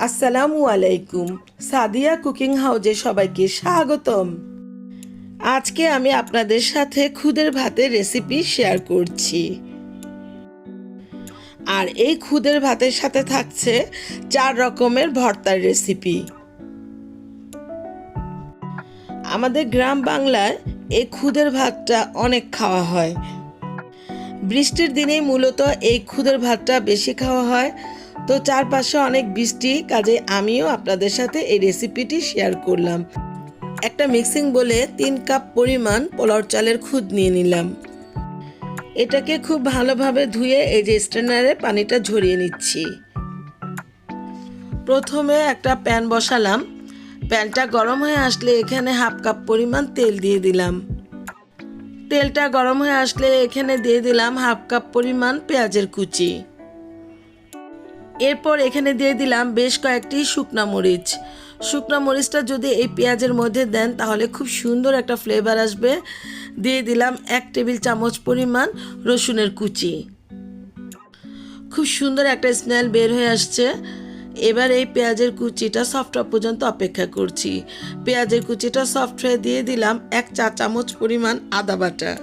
আসসালামু আলাইকুম। সাদিয়া কুকিং হাউজে সবাইকে স্বাগতম। আজকে আমি আপনাদের সাথে খুদের ভাতের রেসিপি শেয়ার করছি। আর এই খুদের ভাতের সাথে থাকছে চার রকমের ভর্তার রেসিপি। আমাদের গ্রাম বাংলায় এই খুদের ভাতটা অনেক খাওয়া হয়। বৃষ্টির দিনে মূলত এই খুদের ভাতটা বেশি খাওয়া হয়। তো চারপাশে অনেক বৃষ্টি, কাজে আমিও আপনাদের সাথে এই রেসিপিটি শেয়ার করলাম। একটা মিক্সিং বলে তিন কাপ পরিমাণ পোলাও চালের খুদ নিয়ে নিলাম। এটাকে খুব ভালোভাবে ধুয়ে এই যে স্ট্রেনারে পানিটা ঝরিয়ে নিচ্ছি। প্রথমে একটা প্যান বসালাম। প্যানটা গরম হয়ে আসলে এখানে হাফ কাপ পরিমাণ তেল দিয়ে দিলাম। তেলটা গরম হয়ে আসলে এখানে দিয়ে দিলাম হাফ কাপ পরিমাণ পেঁয়াজের কুচি। এরপর এখানে দিয়ে দিলাম বেশ কয়েকটি শুকনা মরিচ। শুকনা মরিচটা যদি এই পেঁয়াজের মধ্যে দেন, তাহলে খুব সুন্দর একটা ফ্লেভার আসবে। দিয়ে দিলাম এক টেবিল চামচ পরিমাণ রসুনের কুচি। খুব সুন্দর একটা স্মেল বের হয়ে আসছে। এবার এই পেঁয়াজের কুচিটা সফট হওয়া পর্যন্ত অপেক্ষা করছি। পেঁয়াজের কুচিটা সফট হয়ে দিয়ে দিলাম এক চা চামচ পরিমাণ আদা বাটা।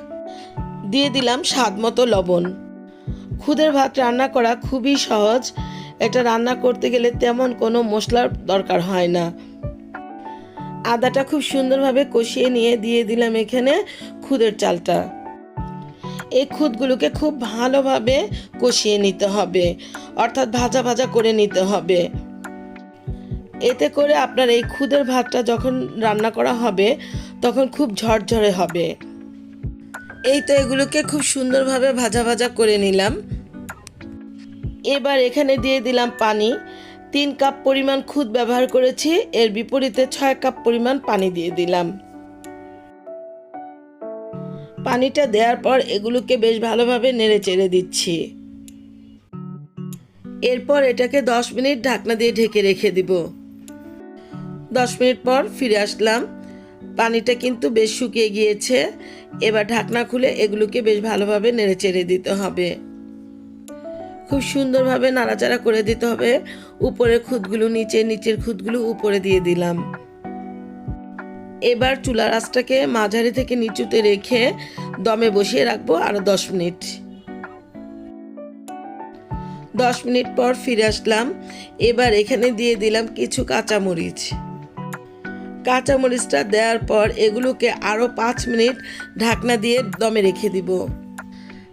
দিয়ে দিলাম স্বাদ মতো লবণ। খুদের ভাত রান্না করা খুবই সহজ। এটা রান্না করতে গেলে তেমন কোনো মশলার দরকার হয় না। আদাটা খুব সুন্দরভাবে কষিয়ে নিয়ে দিয়ে দিলাম এখানে খুদের চালটা। এই খুদগুলোকে খুব ভালোভাবে কষিয়ে নিতে হবে, অর্থাৎ ভাজা ভাজা করে নিতে হবে। এতে করে আপনার এই খুদের ভাতটা যখন রান্না করা হবে, তখন খুব ঝরঝরে হবে। এই তো এগুলোকে খুব সুন্দরভাবে ভাজা ভাজা করে নিলাম। এবার এখানে দিয়ে দিলাম পানি। তিন কাপ পরিমাণ খুদ ব্যবহার করেছি, এর বিপরীতে ছয় কাপ পরিমাণ পানি দিয়ে দিলাম। পানিটা দেওয়ার পর এগুলোকে বেশ ভালোভাবে নেড়ে চেড়ে দিচ্ছি। এরপর এটাকে দশ মিনিট ঢাকনা দিয়ে ঢেকে রেখে দিব। দশ মিনিট পর ফিরে আসলাম। পানিটা কিন্তু বেশ শুকিয়ে গিয়েছে। এবার ঢাকনা খুলে এগুলোকে বেশ ভালোভাবে নেড়ে চেড়ে দিতে হবে। খুব সুন্দরভাবে নাড়াচাড়া করে দিতে হবে। উপরের খুদগুলো নিচে, নিচের খুদগুলো উপরে দিয়ে দিলাম। এবার চুলার আঁচটাকে মাঝারি থেকে নিচুতে রেখে দমে বসিয়ে রাখব আরও দশ মিনিট। দশ মিনিট পর ফিরে আসলাম। এবার এখানে দিয়ে দিলাম কিছু কাঁচামরিচ। কাঁচামরিচটা দেওয়ার পর এগুলোকে আরও পাঁচ মিনিট ঢাকনা দিয়ে দমে রেখে দিব।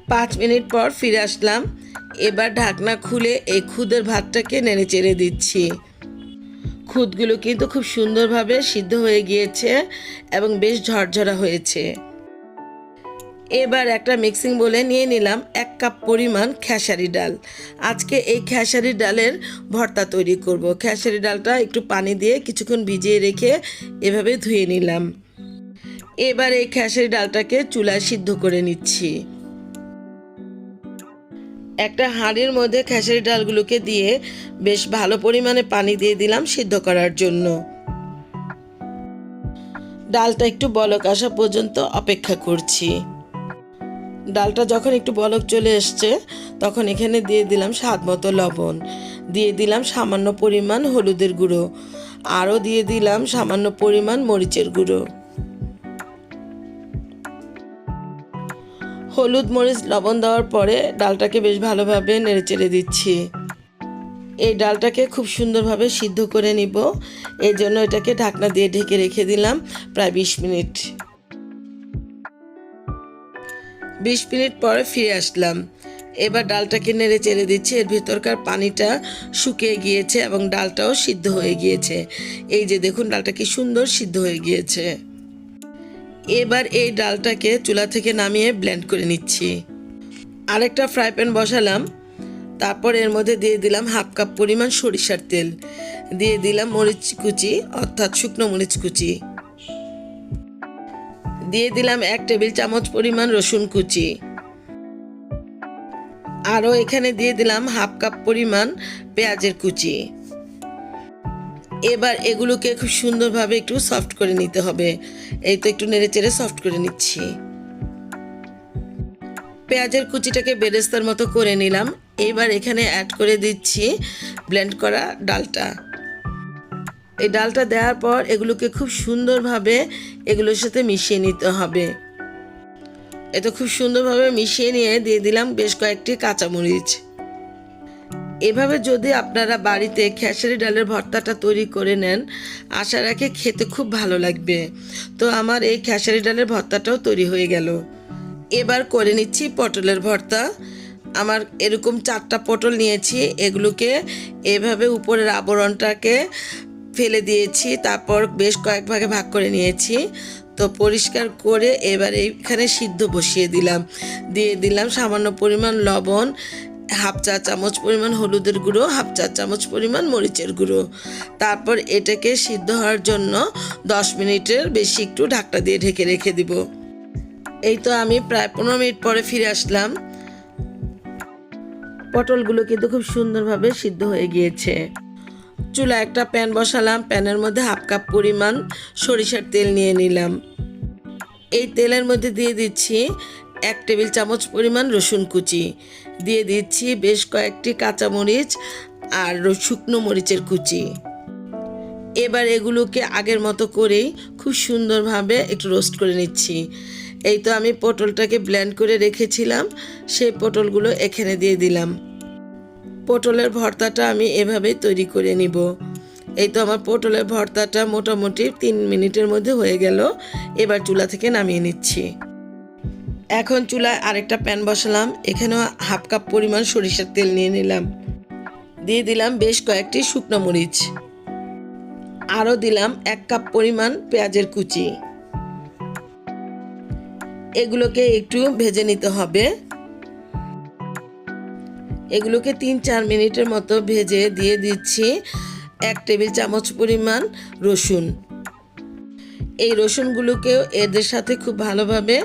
পাঁচ মিনিট পর ফিরে আসলাম। এবার ঢাকনা খুলে এই খুদের ভাতটাকে নেড়ে চেড়ে দিচ্ছি। খুদগুলো কিন্তু খুব সুন্দরভাবে সিদ্ধ হয়ে গিয়েছে এবং বেশ ঝরঝরা হয়েছে। এবার একটা মিক্সিং বলে নিয়ে নিলাম এক কাপ পরিমাণ খেসারি ডাল। আজকে এই খেসারি ডালের ভর্তা তৈরি করব। খেসারি ডালটা একটু পানি দিয়ে কিছুক্ষণ ভিজিয়ে রেখে এভাবে ধুয়ে নিলাম। এবার এই খেসারি ডালটাকে চুলায় সিদ্ধ করে নিচ্ছি। একটা হাঁড়ির মধ্যে খেসারি ডালগুলোকে দিয়ে বেশ ভালো পরিমাণে পানি দিয়ে দিলাম সিদ্ধ করার জন্য। ডালটা একটু বলক আসা পর্যন্ত অপেক্ষা করছি। ডালটা যখন একটু বলক চলে এসছে, তখন এখানে দিয়ে দিলাম স্বাদ মতো লবণ। দিয়ে দিলাম সামান্য পরিমাণ হলুদের গুঁড়ো। আরও দিয়ে দিলাম সামান্য পরিমাণ মরিচের গুঁড়ো। হলুদ মরিচ, লবণ দেওয়ার পরে ডালটাকে বেশ ভালোভাবে নেড়ে চেড়ে দিচ্ছি। এই ডালটাকে খুব সুন্দরভাবে সিদ্ধ করে নিব। এই জন্য এটাকে ঢাকনা দিয়ে ঢেকে রেখে দিলাম প্রায় বিশ মিনিট। বিশ মিনিট পরে ফিরে আসলাম। এবার ডালটাকে নেড়ে চেড়ে দিচ্ছি। এর ভিতরকার পানিটা শুকিয়ে গিয়েছে এবং ডালটাও সিদ্ধ হয়ে গিয়েছে। এই যে দেখুন, ডালটা কি সুন্দর সিদ্ধ হয়ে গিয়েছে। এবার এই ডালটাকে চুলা থেকে নামিয়ে ব্লেন্ড করে নিচ্ছি। আরেকটা ফ্রাই প্যান বসালাম, তারপর এর মধ্যে দিয়ে দিলাম হাফ কাপ পরিমাণ সরিষার তেল। দিয়ে দিলাম মরিচ কুচি, অর্থাৎ শুকনো মরিচ কুচি। দিয়ে দিলাম এক টেবিল চামচ পরিমাণ রসুন কুচি। আরও এখানে দিয়ে দিলাম হাফ কাপ পরিমাণ পেঁয়াজের কুচি। এবার এগুলোকে খুব সুন্দরভাবে একটু সফট করে নিতে হবে। এই তো একটু নেড়ে চেড়ে সফট করে নিচ্ছি। পেঁয়াজের কুচিটাকে বেরেস্তার মতো করে নিলাম। এবার এখানে অ্যাড করে দিচ্ছি ব্লেন্ড করা ডালটা। এই ডালটা দেওয়ার পর এগুলোকে খুব সুন্দরভাবে এগুলোর সাথে মিশিয়ে নিতে হবে। এটা খুব সুন্দরভাবে মিশিয়ে নিয়ে দিয়ে দিলাম বেশ কয়েকটি কাঁচামরিচ। এভাবে যদি আপনারা বাড়িতে খেসারি ডালের ভর্তাটা তৈরি করে নেন, আশা রাখে খেতে খুব ভালো লাগবে। তো আমার এই খেসারি ডালের ভর্তাটাও তৈরি হয়ে গেল। এবার করে নিচ্ছি পটলের ভর্তা। আমার এরকম চারটা পটল নিয়েছি, এগুলোকে এভাবে উপরের আবরণটাকে ফেলে দিয়েছি, তারপর বেশ কয়েক ভাগে ভাগ করে নিয়েছি। তো পরিষ্কার করে এবার এইখানে সিদ্ধ বসিয়ে দিলাম। দিয়ে দিলাম সামান্য পরিমাণ লবণ হাফ চা চামচ পরিমাণ হলুদের গুঁড়ো, হাফ চা চামচ পরিমাণ মরিচের গুঁড়ো। তারপর এটাকে সিদ্ধ হওয়ার জন্য দশ মিনিটের বেশি একটু ঢাকটা দিয়ে ঢেকে রেখে দিব। এই তো আমি প্রায় পনেরো মিনিট পরে ফিরে আসলাম। পটলগুলো কিন্তু খুব সুন্দরভাবে সিদ্ধ হয়ে গিয়েছে। চুলা একটা প্যান বসালাম, প্যানের মধ্যে হাফ কাপ পরিমাণ সরিষার তেল নিয়ে নিলাম। এই তেলের মধ্যে দিয়ে দিচ্ছি এক টেবিল চামচ পরিমাণ রসুন কুচি। দিয়ে দিচ্ছি বেশ কয়েকটি কাঁচামরিচ আর শুকনো মরিচের কুচি। এবার এগুলোকে আগের মতো করেই খুব সুন্দরভাবে একটু রোস্ট করে নিচ্ছি। এই তো আমি পটলটাকে ব্ল্যান্ড করে রেখেছিলাম, সেই পটলগুলো এখানে দিয়ে দিলাম। পটলের ভর্তাটা আমি এভাবেই তৈরি করে নিব। এই তো আমার পটলের ভর্তাটা মোটামুটি তিন মিনিটের মধ্যে হয়ে গেল। এবার চুলা থেকে নামিয়ে নিচ্ছি। এখন চুলায় আরেকটা প্যান বসালাম, এখানেও হাফ কাপ পরিমাণ সরিষার তেল নিয়ে নিলাম। দিয়ে দিলাম বেশ কয়েকটি শুকনো মরিচ। আরও দিলাম এক কাপ পরিমাণ পেঁয়াজের কুচি। এগুলোকে একটু ভেজে নিতে হবে। এগুলোকে তিন চার মিনিটের মতো ভেজে দিয়ে দিচ্ছি এক টেবিল চামচ পরিমাণ রসুন। এই রসুনগুলোকেও এদের সাথে খুব ভালোভাবে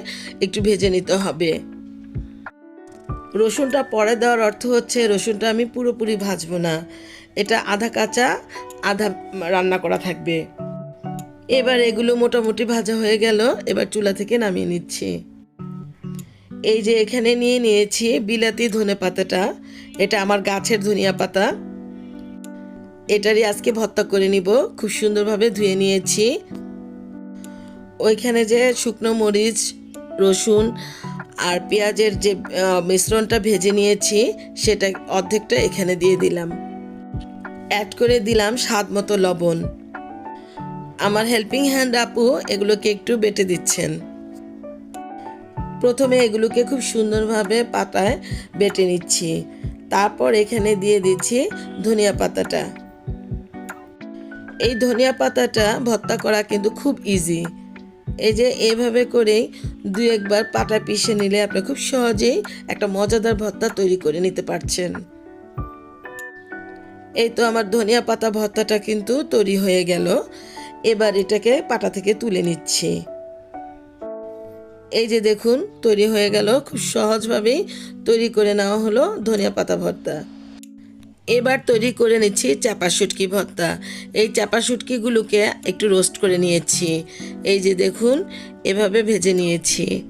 একটু ভেজে নিতে হবে। রসুনটা পরে দেওয়ার অর্থ হচ্ছে রসুনটা আমি পুরোপুরি ভাজবো না। এটা আধা কাঁচা, আধা রান্না করা থাকবে। এবার এগুলো মোটামুটি ভাজা হয়ে গেল, এবার চুলা থেকে নামিয়ে নিচ্ছি। এই যে এখানে নিয়ে নিয়েছি বিলাতি ধনে পাতাটা, এটা আমার গাছের ধনিয়া পাতা। এটারই আজকে ভর্তা করে নিব, খুব সুন্দরভাবে ধুয়ে নিয়েছি। ওইখানে যে শুকনো মরিচ, রসুন আর পেঁয়াজের যে মিশ্রণটা ভেজে নিয়েছি, সেটা অর্ধেকটা এখানে দিয়ে দিলাম। অ্যাড করে দিলাম স্বাদ মতো লবণ। আমার হেল্পিং হ্যান্ড আপু এগুলোকে একটু বেটে দিচ্ছেন। প্রথমে এগুলোকে খুব সুন্দরভাবে পাতায় বেটে নিচ্ছি। তারপর এখানে দিয়ে দিচ্ছি ধনিয়া পাতাটা। এই ধনিয়া পাতাটা ভর্তা করা কিন্তু খুব ইজি এই যে এইভাবে করেই দু একবার পাটা পিষে নিলে আপনি খুব সহজেই একটা মজাদার ভর্তা তৈরি করে নিতে পারছেন। এই তো আমার ধনিয়া পাতা ভর্তাটা কিন্তু তৈরি হয়ে গেল। এবার এটাকে পাটা থেকে তুলে নিচ্ছি। এই যে দেখুন, তৈরি হয়ে গেল। খুব সহজভাবেই তৈরি করে নেওয়া হলো ধনিয়া পাতা ভর্তা। এবার তৈরি করে নিচ্ছি চাপা শুটকি ভর্তা। এই চাপা শুটকিগুলোকে একটু রোস্ট করে নিয়েছি। এই যে দেখুন, এভাবে ভেজে নিয়েছি।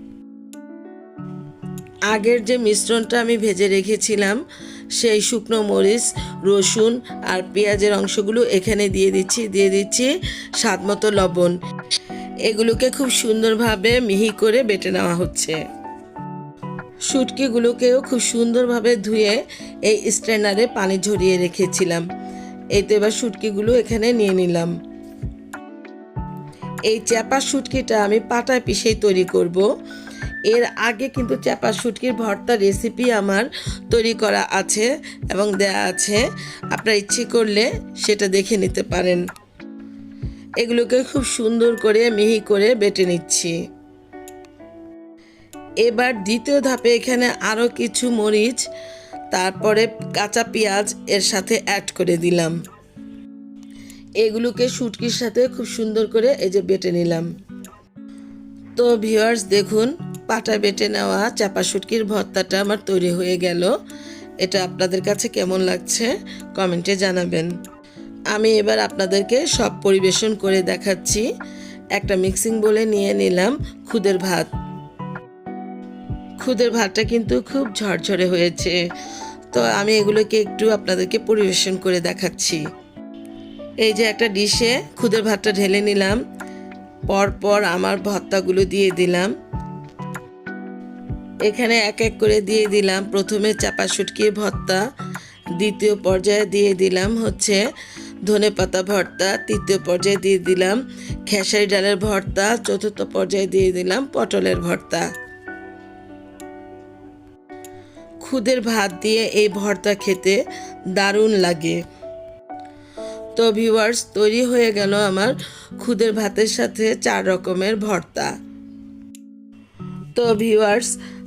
আগের যে মিশ্রণটা আমি ভেজে রেখেছিলাম, সেই শুকনো মরিচ, রসুন আর পেঁয়াজের অংশগুলো এখানে দিয়ে দিচ্ছি দিয়ে দিচ্ছি স্বাদ মতো লবণ। এগুলোকে খুব সুন্দরভাবে মিহি করে বেটে নেওয়া হচ্ছে। শুটকিগুলোকেও খুব সুন্দরভাবে ধুয়ে এই স্ট্রেনারে পানি ঝরিয়ে রেখেছিলাম। এই তো এবার শুটকিগুলো এখানে নিয়ে নিলাম। এই চ্যাপা শুটকিটা আমি পাটায় পিষেই তৈরি করব। এর আগে কিন্তু চ্যাপা শুটকির ভর্তা রেসিপি আমার তৈরি করা আছে এবং দেয়া আছে। আপনার ইচ্ছে করলে সেটা দেখে নিতে পারেন। এগুলোকে খুব সুন্দর করে মিহি করে বেটে নিচ্ছি। এবার দ্বিতীয় ধাপে এখানে আরও কিছু মরিচ, তারপরে কাঁচা পেঁয়াজ এর সাথে অ্যাড করে দিলাম। এগুলোকে শুটকির সাথে খুব সুন্দর করে এই যে বেটে নিলাম। তো ভিউয়ার্স দেখুন, পাটা বেটে নেওয়া চাপা শুটকির ভর্তাটা আমার তৈরি হয়ে গেল। এটা আপনাদের কাছে কেমন লাগছে কমেন্টে জানাবেন। আমি এবার আপনাদেরকে সব পরিবেশন করে দেখাচ্ছি। একটা মিক্সিং বলে নিয়ে নিলাম খুদের ভাত। খুদের ভাতটা কিন্তু খুব ঝরঝরে হয়েছে। তো আমি এগুলোকে একটু আপনাদেরকে পরিবেশন করে দেখাচ্ছি। এই যে একটা ডিশে খুদের ভাতটা ঢেলে নিলাম। পরপর আমার ভর্তাগুলো দিয়ে দিলাম। এখানে এক এক করে দিয়ে দিলাম। প্রথমে চাপা শুটকি ভর্তা, দ্বিতীয় পর্যায়ে দিয়ে দিলাম হচ্ছে ধনে পাতা ভর্তা, তৃতীয় পর্যায়ে দিয়ে দিলাম খেসারি ডালের ভর্তা, চতুর্থ পর্যায়ে দিয়ে দিলাম পটলের ভর্তা। খুদের ভাত দিয়ে এই ভর্তা খেতে দারুণ লাগে। তো ভিওয়ার্স তৈরি হয়ে গেল আমার খুদের ভাতের সাথে চার রকমের ভর্তা। তো ভিউয়ার্স